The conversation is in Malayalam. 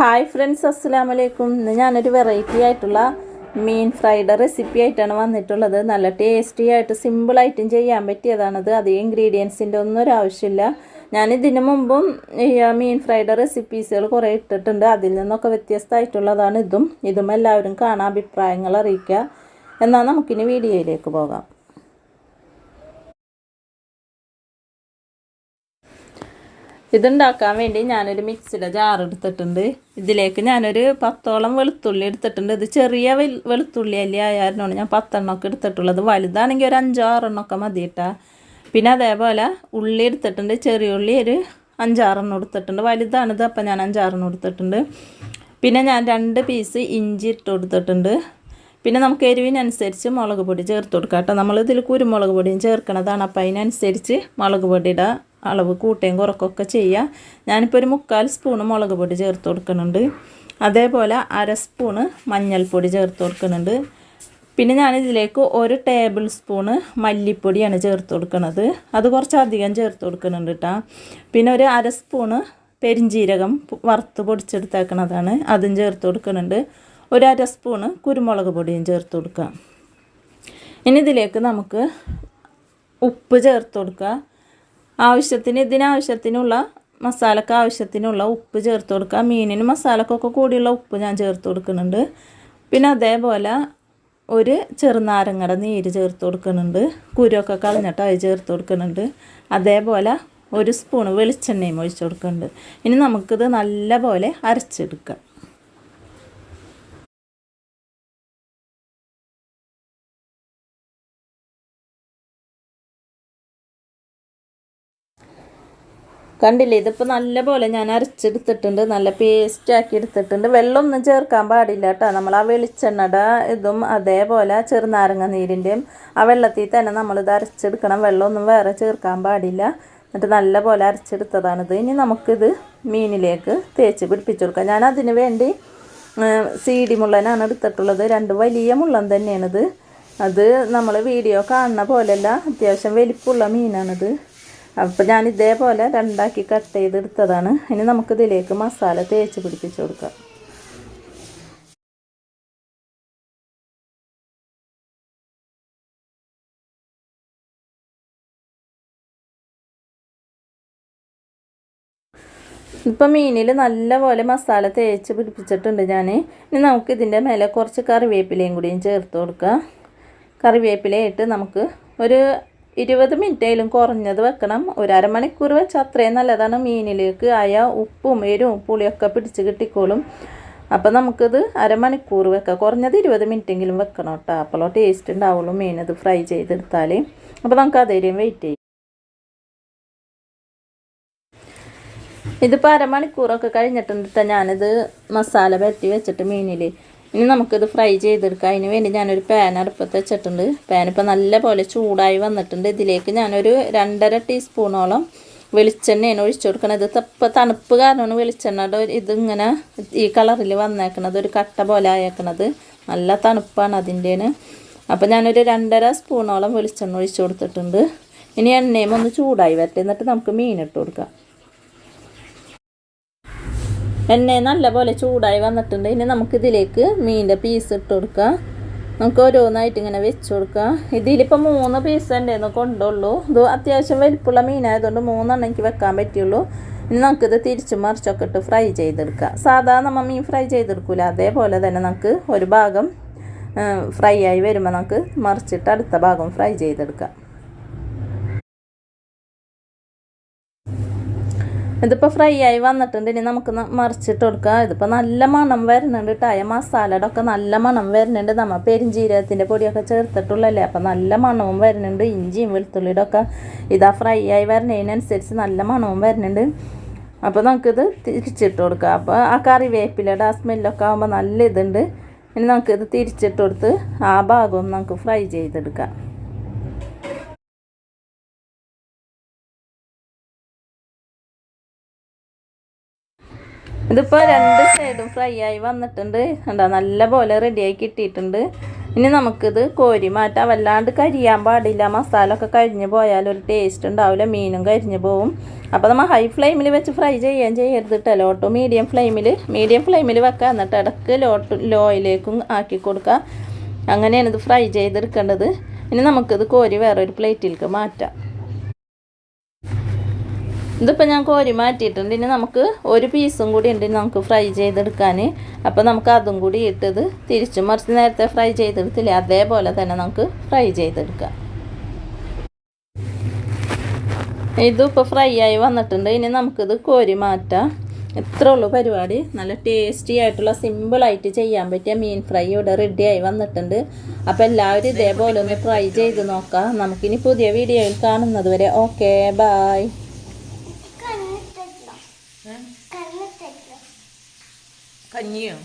ഹായ് ഫ്രണ്ട്സ് അസ്സാം വലൈക്കും ഇന്ന് ഞാനൊരു വെറൈറ്റി ആയിട്ടുള്ള മീൻ ഫ്രൈഡ് റെസിപ്പി ആയിട്ടാണ് വന്നിട്ടുള്ളത്. നല്ല ടേസ്റ്റി ആയിട്ട് സിമ്പിളായിട്ടും ചെയ്യാൻ പറ്റിയതാണത്. അധികം ഇൻഗ്രീഡിയൻസിന്റെ ഒന്നും ഒരു ആവശ്യമില്ല. ഞാൻ ഇതിന് മുമ്പും ഈ മീൻ ഫ്രൈഡ് റെസിപ്പീസുകൾ കുറേ ഇട്ടിട്ടുണ്ട്. അതിൽ നിന്നൊക്കെ വ്യത്യസ്തമായിട്ടുള്ളതാണ് ഇതും. ഇതും എല്ലാവരും കാണാൻ അഭിപ്രായങ്ങൾ അറിയിക്കുക. എന്നാൽ നമുക്കിനി വീഡിയോയിലേക്ക് പോകാം. ഇതുണ്ടാക്കാൻ വേണ്ടി ഞാനൊരു മിക്സിയുടെ ജാർ എടുത്തിട്ടുണ്ട്. ഇതിലേക്ക് ഞാനൊരു പത്തോളം വെളുത്തുള്ളി എടുത്തിട്ടുണ്ട്. ഇത് ചെറിയ വെളുത്തുള്ളി അല്ലേ ആയാലിനോട് ഞാൻ പത്തെണ്ണമൊക്കെ എടുത്തിട്ടുള്ളത്. വലുതാണെങ്കിൽ ഒരു അഞ്ചോ ആറെണ്ണമൊക്കെ മതി കേട്ടാ പിന്നെ അതേപോലെ ഉള്ളി എടുത്തിട്ടുണ്ട്. ചെറിയ ഉള്ളി ഒരു അഞ്ചാറെണ്ണം എടുത്തിട്ടുണ്ട്. വലുതാണിത് അപ്പം ഞാൻ അഞ്ചാറെണ്ണം എടുത്തിട്ടുണ്ട്. പിന്നെ ഞാൻ രണ്ട് പീസ് ഇഞ്ചി ഇട്ട് കൊടുത്തിട്ടുണ്ട്. പിന്നെ നമുക്ക് എരിവിനനുസരിച്ച് മുളക് പൊടി ചേർത്ത് കൊടുക്കാം കേട്ടോ നമ്മളിതിൽ കുരുമുളക് പൊടിയും ചേർക്കണതാണ്. അപ്പം അതിനനുസരിച്ച് മുളക് പൊടിയുടെ അളവ് കൂട്ടുകയും കുറക്കൊക്കെ ചെയ്യുക ഞാനിപ്പോൾ ഒരു മുക്കാൽ സ്പൂണ് മുളക് പൊടി ചേർത്ത് കൊടുക്കുന്നുണ്ട്. അതേപോലെ അര സ്പൂണ് മഞ്ഞൾപ്പൊടി ചേർത്ത് കൊടുക്കുന്നുണ്ട്. പിന്നെ ഞാനിതിലേക്ക് ഒരു ടേബിൾ സ്പൂണ് മല്ലിപ്പൊടിയാണ് ചേർത്ത് കൊടുക്കുന്നത്. അത് കുറച്ചധികം ചേർത്ത് കൊടുക്കുന്നുണ്ട് കേട്ടോ പിന്നെ ഒരു അര സ്പൂണ് പെരിഞ്ജീരകം വറുത്ത് പൊടിച്ചെടുത്തേക്കണതാണ്. അതും ചേർത്ത് കൊടുക്കുന്നുണ്ട്. ഒരു അര സ്പൂണ് കുരുമുളക് പൊടിയും ചേർത്ത് കൊടുക്കുക ഇനി ഇതിലേക്ക് നമുക്ക് ഉപ്പ് ചേർത്ത് കൊടുക്കുക ആവശ്യത്തിന് ഇതിനാവശ്യത്തിനുള്ള മസാലക്ക് ആവശ്യത്തിനുള്ള ഉപ്പ് ചേർത്ത് കൊടുക്കുക. മീനിന് മസാലക്കൊക്കെ കൂടിയുള്ള ഉപ്പ് ഞാൻ ചേർത്ത് കൊടുക്കുന്നുണ്ട്. പിന്നെ അതേപോലെ ഒരു ചെറുനാരങ്ങയുടെ നീര് ചേർത്ത് കൊടുക്കുന്നുണ്ട്. കുരുവൊക്കെ കളഞ്ഞിട്ട് അത് ചേർത്ത് കൊടുക്കുന്നുണ്ട്. അതേപോലെ ഒരു സ്പൂണ് വെളിച്ചെണ്ണയും ഒഴിച്ച് കൊടുക്കുന്നുണ്ട്. ഇനി നമുക്കിത് നല്ലപോലെ അരച്ചെടുക്കാം. കണ്ടില്ലേ ഇതിപ്പോൾ നല്ല പോലെ ഞാൻ അരച്ചെടുത്തിട്ടുണ്ട് നല്ല പേസ്റ്റ് ആക്കി എടുത്തിട്ടുണ്ട്. വെള്ളമൊന്നും ചേർക്കാൻ പാടില്ല കേട്ടോ. നമ്മൾ ആ വെളിച്ചെണ്ണയുടെ ഇതും അതേപോലെ ചെറുനാരങ്ങ നീരിന്റെയും ആ വെള്ളത്തിൽ തന്നെ നമ്മളിത് അരച്ചെടുക്കണം. വെള്ളമൊന്നും വേറെ ചേർക്കാൻ പാടില്ല. എന്നിട്ട് നല്ല പോലെ അരച്ചെടുത്തതാണിത്. ഇനി നമുക്കിത് മീനിലേക്ക് തേച്ച് പിടിപ്പിച്ചു കൊടുക്കാം. ഞാൻ അതിന് വേണ്ടി സീഡി മുള്ളനാണ് എടുത്തിട്ടുള്ളത്. രണ്ട് വലിയ മുള്ളൻ തന്നെയാണിത്. അത് നമ്മൾ വീഡിയോ കാണുന്ന പോലെയല്ല അത്യാവശ്യം വലിപ്പമുള്ള മീനാണിത്. അപ്പോൾ ഞാൻ ഇതേപോലെ രണ്ടാക്കി കട്ട് ചെയ്തെടുത്തതാണ്. ഇനി നമുക്ക് ഇതിലേക്ക് മസാല തേച്ച് പിടിപ്പിച്ച് കൊടുക്കാം. ഇപ്പം മീനിൽ നല്ലപോലെ മസാല തേച്ച് പിടിപ്പിച്ചിട്ടുണ്ട് ഞാൻ ഇനി നമുക്ക് ഇതിന്റെ മേലെ കുറച്ച് കറിവേപ്പിലയും കൂടിയും ചേർത്ത് കൊടുക്കുക കറിവേപ്പിലയിട്ട് നമുക്ക് ഒരു ഇരുപത് മിനിറ്റേലും കുറഞ്ഞത് വെക്കണം. ഒരു അരമണിക്കൂർ അത്രയും നല്ലതാണ്. മീനിലേക്ക് ആയ ഉപ്പും എരിവും പുളിയൊക്കെ പിടിച്ച് കിട്ടിക്കോളും. അപ്പോൾ നമുക്കിത് അരമണിക്കൂർ വെക്കാം. കുറഞ്ഞത് ഇരുപത് മിനിറ്റെങ്കിലും വെക്കണം കേട്ടോ. അപ്പോഴോ ടേസ്റ്റ് ഉണ്ടാവുള്ളൂ മീൻ ഇത് ഫ്രൈ ചെയ്തെടുത്താൽ അപ്പോൾ നമുക്ക് അതേരെയും വെയിറ്റ് ചെയ്യും. ഇതിപ്പോൾ അരമണിക്കൂറൊക്കെ കഴിഞ്ഞിട്ടുണ്ട് ഞാനിത് മസാല പരട്ടി വെച്ചിട്ട് മീനിൽ ഇനി നമുക്കിത് ഫ്രൈ ചെയ്തെടുക്കാം. അതിന് വേണ്ടി ഞാനൊരു പാൻ അടുപ്പത്ത് വെച്ചിട്ടുണ്ട്. പാൻ ഇപ്പോൾ നല്ല പോലെ ചൂടായി വന്നിട്ടുണ്ട്. ഇതിലേക്ക് ഞാനൊരു രണ്ടര ടീസ്പൂണോളം വെളിച്ചെണ്ണയാണ് ഒഴിച്ചു കൊടുക്കണത് ഇപ്പോൾ തണുപ്പ് കാരണമാണ് വെളിച്ചെണ്ണയുടെ ഇതിങ്ങനെ ഈ കളറിൽ വന്നേക്കണത്. ഒരു കട്ട പോലെ ആയേക്കണത്. നല്ല തണുപ്പാണ് അതിന്റെന് അപ്പോൾ ഞാനൊരു രണ്ടര സ്പൂണോളം വെളിച്ചെണ്ണ ഒഴിച്ചു കൊടുത്തിട്ടുണ്ട്. ഇനി എണ്ണയും ഒന്ന് ചൂടായി വരട്ടെ. എന്നിട്ട് നമുക്ക് മീനിട്ട് കൊടുക്കാം. എണ്ണ നല്ലപോലെ ചൂടായി വന്നിട്ടുണ്ട്. ഇനി നമുക്കിതിലേക്ക് മീനിന്റെ പീസ് ഇട്ട് കൊടുക്കാം. നമുക്ക് ഓരോന്നായിട്ട് ഇങ്ങനെ വെച്ച് കൊടുക്കാം. ഇതിലിപ്പോൾ മൂന്ന് പീസ് എന്റെ കൊണ്ടുള്ളൂ. ഇത് അത്യാവശ്യം വലിപ്പുള്ള മീനായതുകൊണ്ട് മൂന്നെണ്ണം എനിക്ക് വെക്കാൻ പറ്റുള്ളൂ ഇനി നമുക്കിത് തിരിച്ച് മറിച്ചൊക്കെ ഇട്ട് ഫ്രൈ ചെയ്തെടുക്കാം. സാധാരണ നമ്മൾ മീൻ ഫ്രൈ ചെയ്തെടുക്കില്ല അതേപോലെ തന്നെ നമുക്ക് ഒരു ഭാഗം ഫ്രൈ ആയി വരുമ്പോൾ നമുക്ക് മറിച്ചിട്ട് അടുത്ത ഭാഗം ഫ്രൈ ചെയ്തെടുക്കാം. ഇതിപ്പോൾ ഫ്രൈ ആയി വന്നിട്ടുണ്ട്. ഇനി നമുക്ക് മറിച്ചിട്ട് കൊടുക്കാം. ഇതിപ്പോൾ നല്ല മണം വരുന്നുണ്ട് ടയ മസാലയുടെ നല്ല മണം വരുന്നുണ്ട്. നമ്മൾ പെരിഞ്ചീരകത്തിന്റെ പൊടിയൊക്കെ ചേർത്തിട്ടുള്ളല്ലേ? അപ്പോൾ നല്ല മണവും വരുന്നുണ്ട്. ഇഞ്ചിയും വെളുത്തുള്ളിയുടെ ഒക്കെ ഇതാ ഫ്രൈ ആയി വരുന്നതിനനുസരിച്ച് നല്ല മണവും വരുന്നുണ്ട്. അപ്പോൾ നമുക്കിത് തിരിച്ചിട്ട് കൊടുക്കാം. അപ്പോൾ ആ കറിവേപ്പിലയുടെ ആ സ്മെല്ലൊക്കെ ആകുമ്പോൾ നല്ല ഇതുണ്ട്. ഇനി നമുക്കിത് തിരിച്ചിട്ട് കൊടുത്ത് ആ ഭാഗവും നമുക്ക് ഫ്രൈ ചെയ്തെടുക്കാം. ഇതിപ്പോൾ രണ്ട് സൈഡും ഫ്രൈ ആയി വന്നിട്ടുണ്ട്. കണ്ടോ നല്ല പോലെ റെഡിയായി കിട്ടിയിട്ടുണ്ട്. ഇനി നമുക്കിത് കോരി മാറ്റാം. വല്ലാണ്ട് കരിയാൻ പാടില്ല. മസാല ഒക്കെ കരിഞ്ഞ് പോയാൽ ഒരു ടേസ്റ്റ് ഉണ്ടാവില്ല. മീനും കരിഞ്ഞ് പോവും. അപ്പോൾ നമ്മൾ ഹൈ ഫ്ലെയിമിൽ വെച്ച് ഫ്രൈ ചെയ്യാൻ ചെയ്യരുത് കേട്ടോ ലോട്ട് മീഡിയം ഫ്ലെയിമിൽ മീഡിയം ഫ്ലെയിമിൽ വെക്കുക എന്നിട്ട് ഇടയ്ക്ക് ലോട്ട് ലോയിലേക്കും ആക്കി കൊടുക്കുക അങ്ങനെയാണ് ഇത് ഫ്രൈ ചെയ്തെടുക്കേണ്ടത്. ഇനി നമുക്കിത് കോരി വേറൊരു പ്ലേറ്റിലേക്ക് മാറ്റാം. ഇതിപ്പോൾ ഞാൻ കോരി മാറ്റിയിട്ടുണ്ട്. ഇനി നമുക്ക് ഒരു പീസും കൂടി ഉണ്ട് നമുക്ക് ഫ്രൈ ചെയ്തെടുക്കാൻ അപ്പോൾ നമുക്ക് അതും കൂടി ഇട്ടത് തിരിച്ചും മറിച്ച് നേരത്തെ ഫ്രൈ ചെയ്തെടുത്തില്ലേ അതേപോലെ തന്നെ നമുക്ക് ഫ്രൈ ചെയ്തെടുക്കാം. ഇതും ഇപ്പോൾ ഫ്രൈ ആയി വന്നിട്ടുണ്ട്. ഇനി നമുക്കിത് കോരി മാറ്റാം. എത്ര ഉള്ളൂ പരിപാടി. നല്ല ടേസ്റ്റി ആയിട്ടുള്ള സിമ്പിളായിട്ട് ചെയ്യാൻ പറ്റിയ മീൻ ഫ്രൈ ഇവിടെ റെഡിയായി വന്നിട്ടുണ്ട്. അപ്പോൾ എല്ലാവരും ഇതേപോലെ ഒന്ന് ഫ്രൈ ചെയ്ത് നോക്കാം. നമുക്കിനി പുതിയ വീഡിയോയിൽ കാണുന്നത് വരെ. Okay bye കഞ്ഞിയോ?